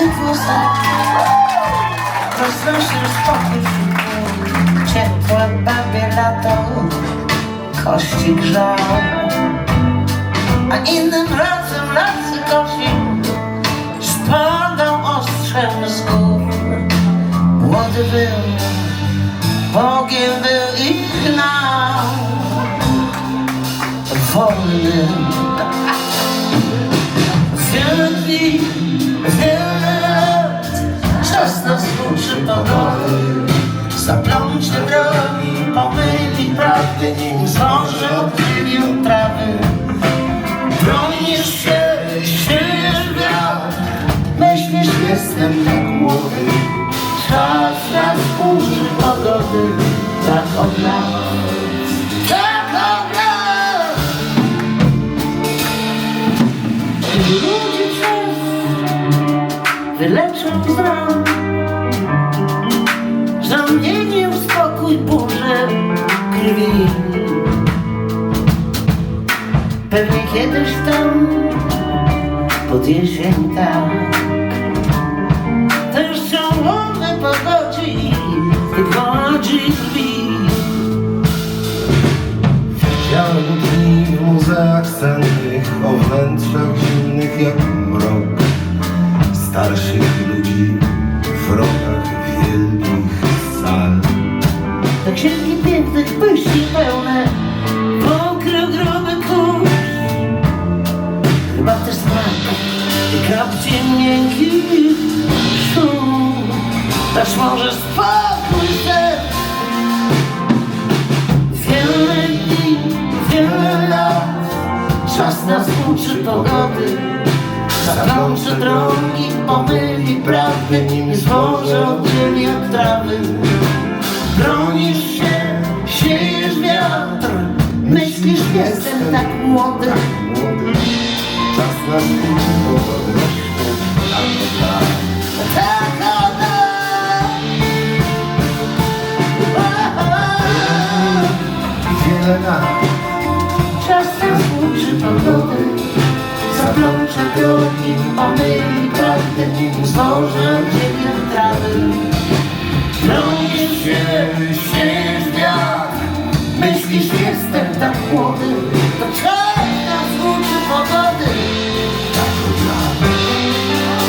Siwych włosach Roznosił spokój Ciepłe babie lato Kości grzał A innym razem lasy kosił Spadał ostrzem z gór Młody był Bogiem był i gnał Wolnym Wiele dni, prawdy Nim złoże odkryli od trawy Bronisz się, siejesz Myślisz, jestem tak młody. Czas nas uczy pogody. Tak od lat Tak z ran Zamienił spokój burzę krwi Pewnie kiedyś tam pod jesień tak Też ciągłony pogodzi wywodzi drzwi Widziałem dni w muzeach sennych O wnętrzach zimnych jak mrok. Starszych I kapcie miękkich szum Też może spokój serc Wiele dni, wiele lat. Czas nas uczy pogody. Zaplącze drogi, pomyli prawdy Nim zboże oddzieli od trawy. Bronisz się, siejesz wiatr. Myślisz, jestem tak młody. Młody, czas nas uczy pogody drogi, pomyli prawdy Nim zboże od trawy Bronisz się, siejesz wiatr Myślisz, jestem tak młody To nas uczy pogody.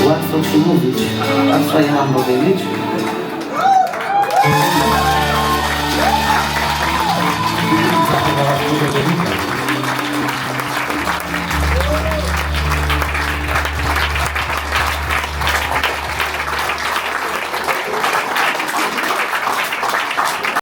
Łatwo ci mówić, a co ja mam powiedzieć? Zachowałaś dużo